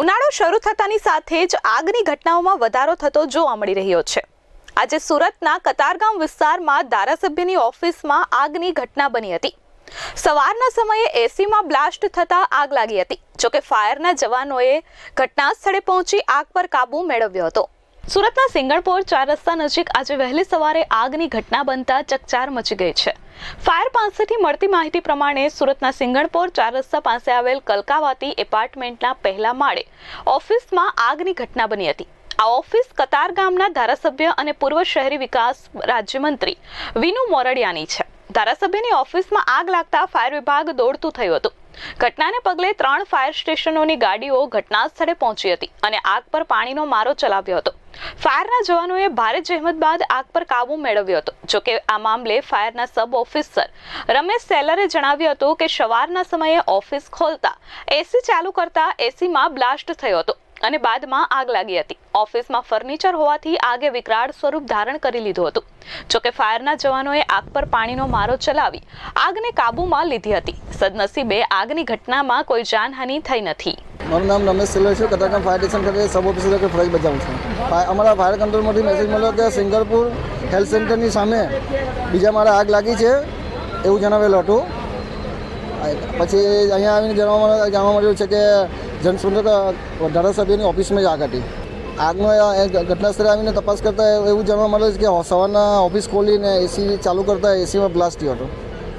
ઉનાળો શરૂ થતાની સાથે જ આગની ઘટનાઓમાં વધારો થતો જોવા મળી રહ્યો છે. આજે સુરતના કતારગામ વિસ્તારમાં ધારાસભ્યની ઓફિસમાં આગની ઘટના બની હતી. સવારના સમયે એસીમાં બ્લાસ્ટ થતા આગ લાગી હતી, જોકે ફાયરના જવાનોએ ઘટના સ્થળે પહોંચી આગ પર કાબુ મેળવ્યો હતો. સુરતના સિંગણપોર ચાર રસ્તા નજીક આજે વહેલી સવારે આગની ઘટના બનતા ચકચાર મચી ગઈ છે. ફાયર પાસેથી મળતી માહિતી પ્રમાણે સુરતના સિંગણપોર ચાર રસ્તા પાસે આવેલ કલકાવાતી એપાર્ટમેન્ટના પહેલા માળે ઓફિસમાં આગની ઘટના બની હતી. આ ઓફિસ કતાર ગામના ધારાસભ્ય અને પૂર્વ શહેરી વિકાસ રાજ્યમંત્રી વિનુ મોરડિયાની છે. ધારાસભ્યની ઓફિસમાં આગ લાગતા ફાયર વિભાગ દોડતું થયું હતું. ઘટનાને પગલે ત્રણ ફાયર સ્ટેશનોની ગાડીઓ ઘટના સ્થળે પહોંચી હતી અને આગ પર પાણીનો મારો ચલાવ્યો હતો. ફાયરના જવાનોએ ભારે જહેમત બાદ આગ પર કાબુ મેળવ્યો હતો. જોકે આ મામલે ફાયરના સબ ઓફિસર રમેશ સેલરે જણાવ્યું હતું કે સવારના સમયે ઓફિસ ખોલતા એસી ચાલુ કરતા એસીમાં બ્લાસ્ટ થયો હતો અને બાદમાં આગ લાગી હતી. ઓફિસમાં ફર્નિચર હોવાથી આગે વિકરાળ સ્વરૂપ ધારણ કરી લીધું હતું. જોકે ફાયરના જવાનોએ આગ પર પાણીનો મારો ચલાવી આગને કાબૂમાં લીધી હતી. સદનસીબે આગની ઘટનામાં કોઈ જાનહાનિ થઈ નથી. મારું નામ રમેશ સિલ્વર છે, કતારગામ ફાયર સ્ટેશન ખાતે સબ ઓફિસર તરીકે ફરજ બજાવું છું. અમારા ફાયર કંટ્રોલમાંથી મેસેજ મળ્યો કે સિંગરપુર હેલ્થ સેન્ટરની સામે બીજા મારા આગ લાગી છે, એવું જણાવેલું હતું. પછી અહીંયા આવીને જાણવા જાણવા મળ્યું છે કે જનસંપર્ક ધારાસભ્યની ઓફિસમાં જ આગ હતી. આગનો ઘટનાસ્થળે ઘટના સ્થળે આવીને તપાસ કરતાં એવું જાણવા મળ્યું છે કે સવારના ઓફિસ ખોલીને એસી ચાલુ કરતાં એસીમાં બ્લાસ્ટ થયો હતો.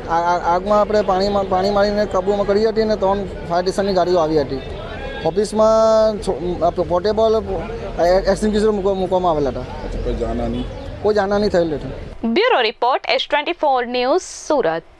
આગમાં આપણે પાણીમાં પાણી મારીને કાબૂમાં કરી હતી અને ત્રણ ફાયર સ્ટેશનની ગાડીઓ આવી હતી. ઓફિસમાં પોર્ટેબલ એક્સટિંગ્યુશર મૂકવામાં આવેલા હતા. કોઈ જાનહાની? કોઈ જાનહાની થયેલ નથી. Bureau report S twenty four news Surat.